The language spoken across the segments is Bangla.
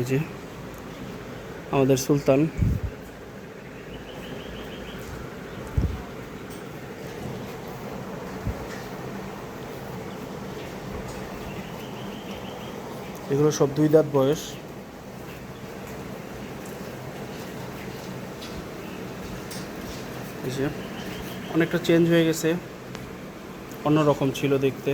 এই যে আমাদের সুলতান। এগুলো সব দুই দাঁত বয়স। অনেকটা চেঞ্জ হয়ে গেছে। অন্যরকম ছিল দেখতে।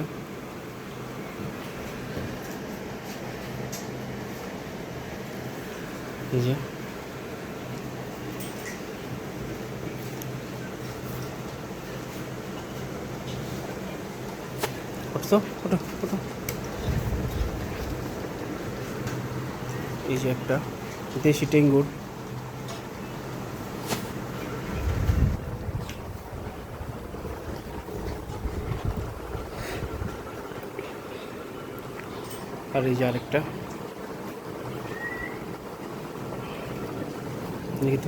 যে। ওঠো ওঠো ওঠো। এই যে একটা দেশি টেঙ্গুর। আর এই যে আরেকটা। দেখি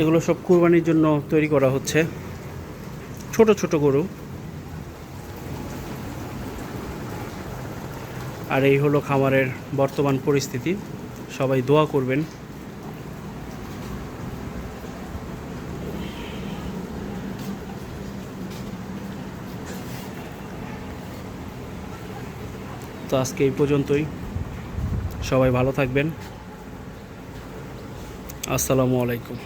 এগুলো সব কুরবানির জন্য তৈরি করা হচ্ছে। ছোট ছোট গরু। আর এই হলো খামারের বর্তমান পরিস্থিতি। সবাই দোয়া করবেন। তো আজকে এই পর্যন্তই। সবাই ভালো থাকবেন। আসসালামু আলাইকুম।